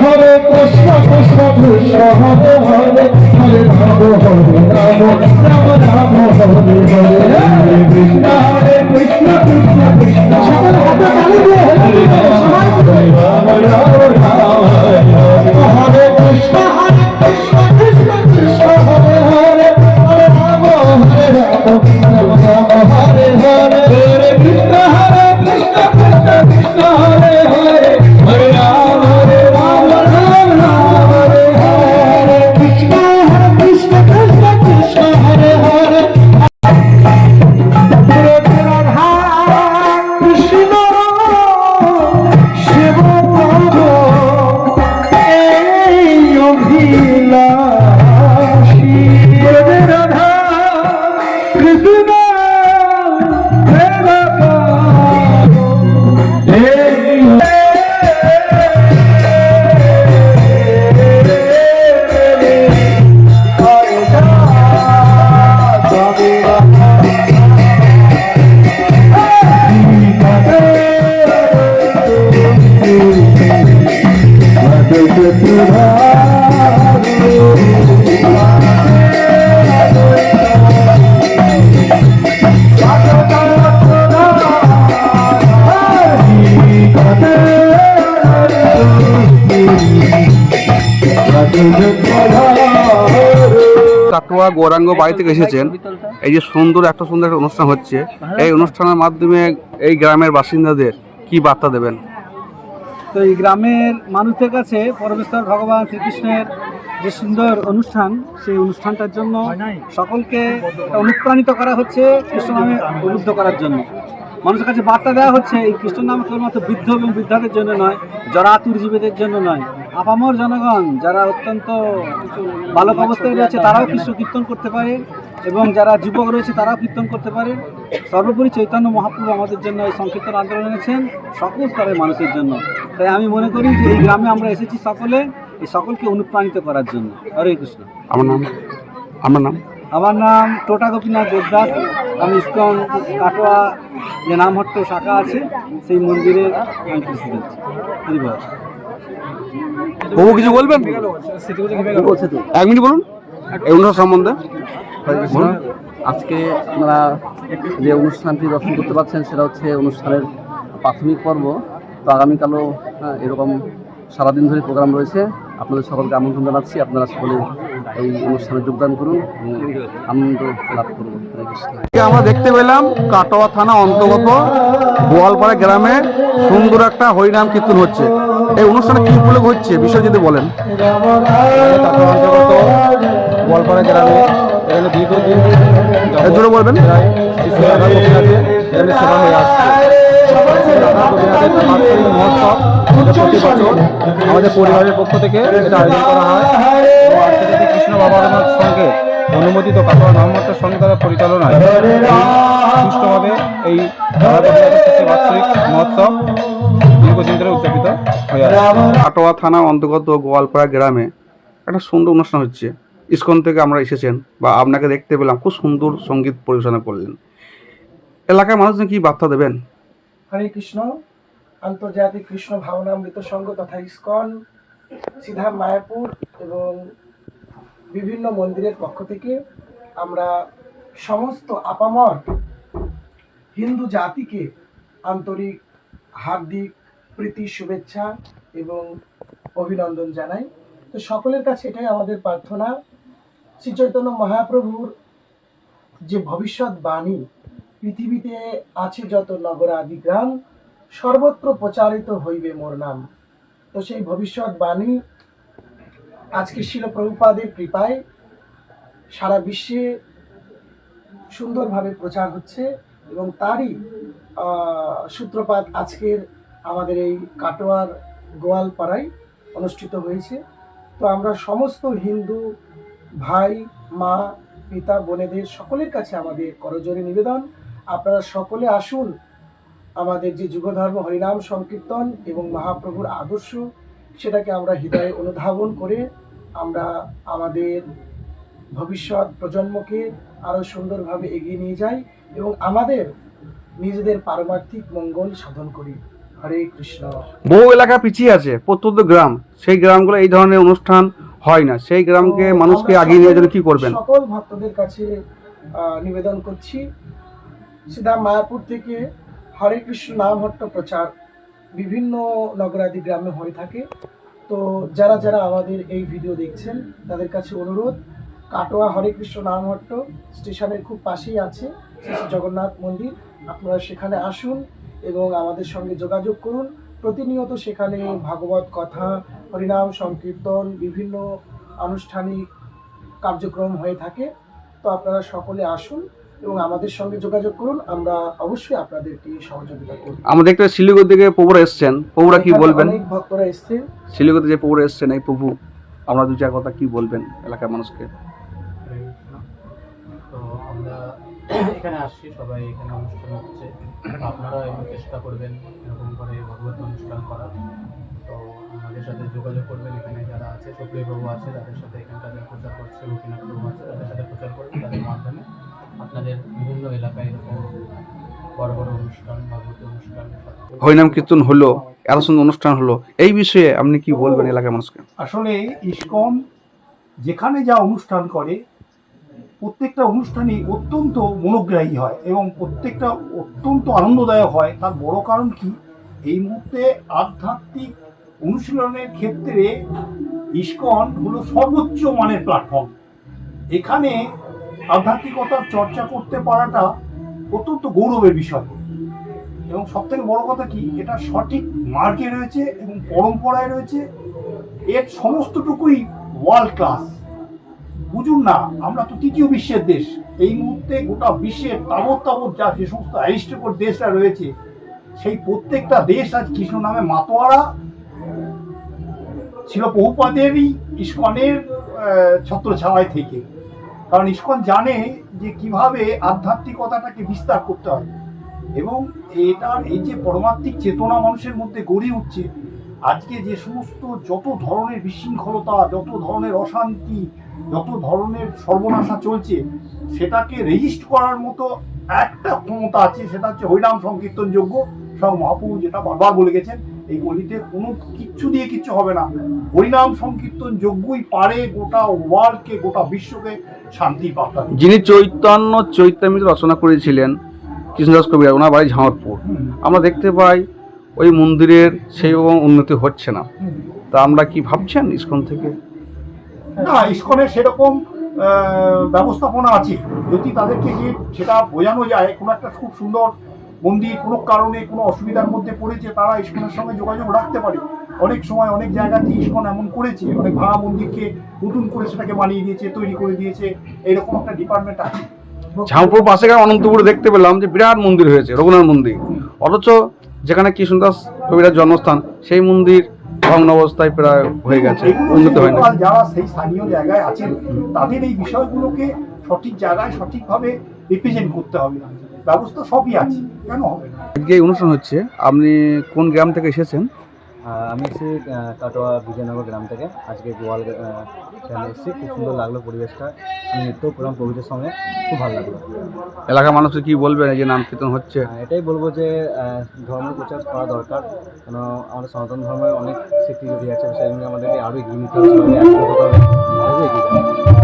হরি কৃষ্ণ কৃষ্ণ কৃষ্ণ হরে হরে হরে রাম হরে রাম রাম রাম হরে হরে হরে কৃষ্ণ হরে কৃষ্ণ কৃষ্ণ কৃষ্ণ কাটোয়া গৌরাঙ্গ বাড়ি থেকে এসেছেন। এই যে সুন্দর একটা সুন্দর একটা অনুষ্ঠান হচ্ছে। এই অনুষ্ঠানের মাধ্যমে এই গ্রামের বাসিন্দাদের কি বার্তা দেবেন? তো এই গ্রামের মানুষদের কাছে পরমেশ্বর ভগবান শ্রীকৃষ্ণের যে সুন্দর অনুষ্ঠান সেই অনুষ্ঠানটার জন্য সকলকে অনুপ্রাণিত করা হচ্ছে কৃষ্ণ নামে উদ্বুদ্ধ করার জন্য। মানুষের কাছে বার্তা দেওয়া হচ্ছে এই কৃষ্ণ নাম কেবলমাত্র বৃদ্ধ এবং বৃদ্ধাদের জন্য নয় জরাতুর জীবীদের জন্য নয়। আপামর জনগণ যারা অত্যন্ত বালক অবস্থায় রয়েছে তারাও কৃষ্ণ কীর্তন করতে পারে এবং যারা যুবক রয়েছে তারাও কীর্তন করতে পারে। সর্বোপরি চৈতন্য মহাপ্রভু আমাদের জন্য এই সংকীর্তন আন্দোলন এনেছেন সকল স্তরের মানুষের জন্য। তাই আমি মনে করি যে এই গ্রামে আমরা এসেছি সকলে এই সকলকে অনুপ্রাণিত করার জন্য। হরে কৃষ্ণ। আমার নাম? আমার নাম? আমার নাম টোটা গোপীনাথ দেবদাস। আমি ইস্কন কাটোয়া যে নামহট্ট শাখা আছে সেই মন্দিরের আমি প্রেসিডেন্ট হরিবল বাবু কিছু বলবেন? এক মিনিট বলুন। এই অনুষ্ঠান সম্বন্ধে। আজকে আপনারা যে অনুষ্ঠানটি দর্শন করতে পারছেন সেটা হচ্ছে অনুষ্ঠানের প্রাথমিক পর্ব। তো আগামীকালও হ্যাঁ, এরকম সারাদিন ধরে প্রোগ্রাম রয়েছে। আপনাদের সকলকে আমন্ত্রণ জানাচ্ছি। আপনারা সকলে এই অনুষ্ঠানে যোগদান করুন আনন্দ লাভ করুন। আমরা দেখতে পেলাম কাটোয়া থানা অন্তর্গত গোয়ালপাড়া গ্রামে সুন্দর একটা হরিনাম কীর্তন হচ্ছে। এই অনুষ্ঠানে কি উপলক্ষ হচ্ছে? বিষয় যদি বলেন। গোয়ালপাড়া গ্রামে এখানে দীর্ঘদিন বলবেন। এখানে সেবা হয়ে আসছে। মহোৎসব প্রতি বছর আমাদের পরিবারের পক্ষ থেকে এটা আয়োজন করা হয়। কৃষ্ণ বাবানাথ সঙ্গে অনুমোদিত কাটোয়া নামমাত্র সঙ্গে দ্বারা পরিচালনায় সুষ্ঠুভাবে এই বাৎসরিক মহোৎসব দীর্ঘদিন ধরে উদযাপিত হয়ে আসছে। কাটোয়া থানার অন্তর্গত গোয়ালপাড়া গ্রামে একটা সুন্দর অনুষ্ঠান হচ্ছে। ইসকন থেকে আমরা এসেছেন বা আপনাকে দেখতে পেলাম খুব সুন্দর সংগীত পরিবেশনা করলেন। এলাকার মানুষজন কি বার্তা দেবেন? হরে কৃষ্ণ আন্তর্জাতিক কৃষ্ণ ভাবনামৃত সংঘ তথা ইস্কন সিধা মায়াপুর এবং বিভিন্ন মন্দিরের পক্ষ থেকে আমরা সমস্ত আপামর হিন্দু জাতিকে আন্তরিক হার্দিক প্রীতি, শুভেচ্ছা এবং অভিনন্দন জানাই। তো সকলের কাছে এটাই আমাদের প্রার্থনা। শ্রী চৈতন্য মহাপ্রভুর যে ভবিষ্যৎ বাণী, পৃথিবীতে আছে যত নগর আদি গ্রাম, সর্বত্র প্রচারিত হইবে মোর নাম। তো সেই ভবিষ্যৎ বাণী আজকে শিল প্রভুপাদের কৃপায় সারা বিশ্বে সুন্দরভাবে প্রচার হচ্ছে এবং তারই সূত্রপাত আজকের আমাদের এই কাটোয়ার গোয়ালপাড়ায় অনুষ্ঠিত হয়েছে। তো আমরা সমস্ত হিন্দু ভাই, মা, পিতা, বোনেদের সকলের কাছে আমাদের করজোরে নিবেদন। আপনারা সকলে আসুন আমাদের যে যুগধর্ম হরিনাম সংকীর্তন এবং মহাপ্রভুর আদর্শ সেটাকে আমরা হৃদয়ে অনুধাবন করে আমরা আমাদের ভবিষ্যৎ প্রজন্মকে আরও সুন্দরভাবে এগিয়ে নিয়ে যাই এবং আমাদের নিজেদের পারমার্থিক মঙ্গল সাধন করি। হরে কৃষ্ণ। বহু এলাকা পিছিয়ে আছে প্রত্যন্ত গ্রাম। সেই গ্রামগুলো এই ধরনের অনুষ্ঠান হয় না। সেই গ্রামকে মানুষকে আগিয়ে নিয়ে জন্য কি করবেন? সকল ভক্তদের কাছে নিবেদন করছি। সিধা মায়াপুর থেকে হরে কৃষ্ণ নামহট্ট প্রচার। বিভিন্ন নগরাদি গ্রামে হয়ে থাকে। তো যারা যারা আমাদের এই ভিডিও দেখছেন, তাদের কাছে অনুরোধ, কাটোয়া হরে কৃষ্ণ নামহট্ট স্টেশনের খুব পাশেই আছে জগন্নাথ মন্দির। আপনারা সেখানে আসুন এবং আমাদের সঙ্গে যোগাযোগ করুন। প্রতিনিয়ত সেখানে ভাগবত কথা, হরিনাম, সংকীর্তন, বিভিন্ন আনুষ্ঠানিক কার্যক্রম হয়ে থাকে। তো আপনারা সকলে আসুন। এবং আমাদের সঙ্গে যোগাযোগ করুন আমরা অবশ্যই আপনাদেরকে সহযোগিতা করব। দেখতে পাই শিলিগুড়ি থেকে প্রভুরা এসছেন। প্রভুরা কি বলবেন? অনেক ভক্তরা এসছেন। শিলিগুড়িতে যে প্রভুরা এসছেন এই প্রভু আমরা দু চার কথা কি বলবেন এলাকার মানুষকে? তো আমরা এখানে আসছি সবাই এখানে অনুষ্ঠান হচ্ছে। আপনারা চেষ্টা করবেন এরকম করে ভগবত অনুষ্ঠান করার। আমাদের সাথে যোগাযোগ করবেন। এখানে যারা আছে সক্রিয় প্রভু আছে তাদের সাথে এখানে তাদের প্রচার করছে গোপীনাথ প্রভু আছে তাদের সাথে প্রচার করবেন। তাদের মাধ্যমে আপনাদের বিভিন্ন এলাকায় এরকম বড় বড় অনুষ্ঠান ভাগবত অনুষ্ঠান হরিনাম কীর্তন হলো এত সুন্দর অনুষ্ঠান হলো এই বিষয়ে আপনি কি বলবেন এলাকার মানুষকে? আসলে ইসকন যেখানে যা অনুষ্ঠান করে প্রত্যেকটা অনুষ্ঠানই অত্যন্ত মনোগ্রাহী হয় এবং প্রত্যেকটা অত্যন্ত আনন্দদায়ক হয়। তার বড় কারণ কি? এই মুহূর্তে আধ্যাত্মিক অনুশীলনের ক্ষেত্রে ইস্কন হলো সর্বোচ্চ মানের প্ল্যাটফর্ম এখানে আধ্যাত্মিকতার চর্চা করতে পারাটা অত্যন্ত গৌরবের বিষয়। এবং সবথেকে বড় কথা কি, এটা সঠিক মার্গে রয়েছে এবং পরম্পরায় রয়েছে। এর সমস্তটুকুই ওয়ার্ল্ড ক্লাস বুঝুন না, আমরা তো তৃতীয় বিশ্বের দেশ। এই মুহূর্তে গোটা বিশ্বের তাবৎ তাবৎ যা যে সমস্ত অ্যারিস্টকট দেশরা রয়েছে, সেই প্রত্যেকটা দেশ আজ কৃষ্ণ নামে মাতোয়ারা। ছিল বহুপাদেরই ইস্কনের আহ, ছত্রছায়ায় থেকে। কারণ ইস্কন জানে যে কীভাবে আধ্যাত্মিকতাটাকে বিস্তার করতে হয়। এবং এটার এই যে পরমাত্মিক চেতনা মানুষের মধ্যে গড়ে উঠছে আজকে যে সমস্ত যত ধরনের বিশৃঙ্খলতা যত ধরনের অশান্তি যত ধরনের সর্বনাশা চলছে সেটাকে রেজিস্ট করার মতো একটা ক্ষমতা আছে সেটা হচ্ছে হরিনাম সংকীর্তন যোগ্য সব মহাপ্রভু যেটা বারবার বলে গেছেন। এই গলিতে কোনো কিচ্ছু দিয়ে কিচ্ছু হবে না। হরিনাম সংকীর্তন যোগ্যই পারে গোটা ওয়ার্ল্ডকে গোটা বিশ্বকে শান্তি পাঠাতে যিনি চৈতন্য চৈতামৃত রচনা করেছিলেন কৃষ্ণদাস কবিরাজ ওনার বাড়ি ঝাঁটপুর আমরা দেখতে পাই ওই মন্দিরের সেই রকম উন্নতি হচ্ছে না। তা আমরা কি ভাবছেন ইস্কন থেকে? না ইস্কনের সেরকম ব্যবস্থাপনা আছে। যদি তাদেরকে যে সেটা বোঝানো যায় কোনো একটা খুব সুন্দর মন্দির কোনো কারণে কোনো অসুবিধার মধ্যে পড়েছে তারা ইস্কনের সঙ্গে যোগাযোগ রাখতে পারে। অনেক সময় অনেক জায়গাতে ইস্কন এমন করেছে অনেক ভাঙা মন্দিরকে নতুন করে সেটাকে বানিয়ে দিয়েছে তৈরি করে দিয়েছে এরকম একটা ডিপার্টমেন্ট আছে। ঝাঁপুর পাশে গেলাম অনন্তপুরে দেখতে পেলাম যে বিরাট মন্দির হয়েছে রঘুনাথ মন্দির। অথচ যেখানে কৃষ্ণদাস কবিরাজ জন্মস্থান সেই মন্দির ভগ্ন অবস্থায় প্রায় হয়ে গেছে উন্নত হয় না যারা সেই স্থানীয় জায়গায় আছেন তাদের এই বিষয়গুলোকে সঠিক জায়গায় সঠিকভাবে রিপ্রেজেন্ট করতে হবে ব্যবস্থা সবই আছে কেন হবে না? আজকে এই অনুষ্ঠান হচ্ছে আপনি কোন গ্রাম থেকে এসেছেন? আমি এসেছি কাটোয়া বিজয়নগর গ্রাম থেকে। আজকে গোয়াল গ্রামে এসেছি খুব সুন্দর লাগল পরিবেশটা। আমি নিত্য প্রোগ্রাম প্রভুদের সঙ্গে খুব ভালো লাগল। এলাকার মানুষকে কি বলবেন যে নাম কীর্তন হচ্ছে এটাই বলব যে ধর্ম প্রচার করা দরকার। কেন আমাদের সনাতন ধর্মের অনেক স্মৃতি জড়িয়ে আছে সেই জন্য আমাদেরকে আরও এগিয়ে নিতে হবে। তবে এগিয়ে।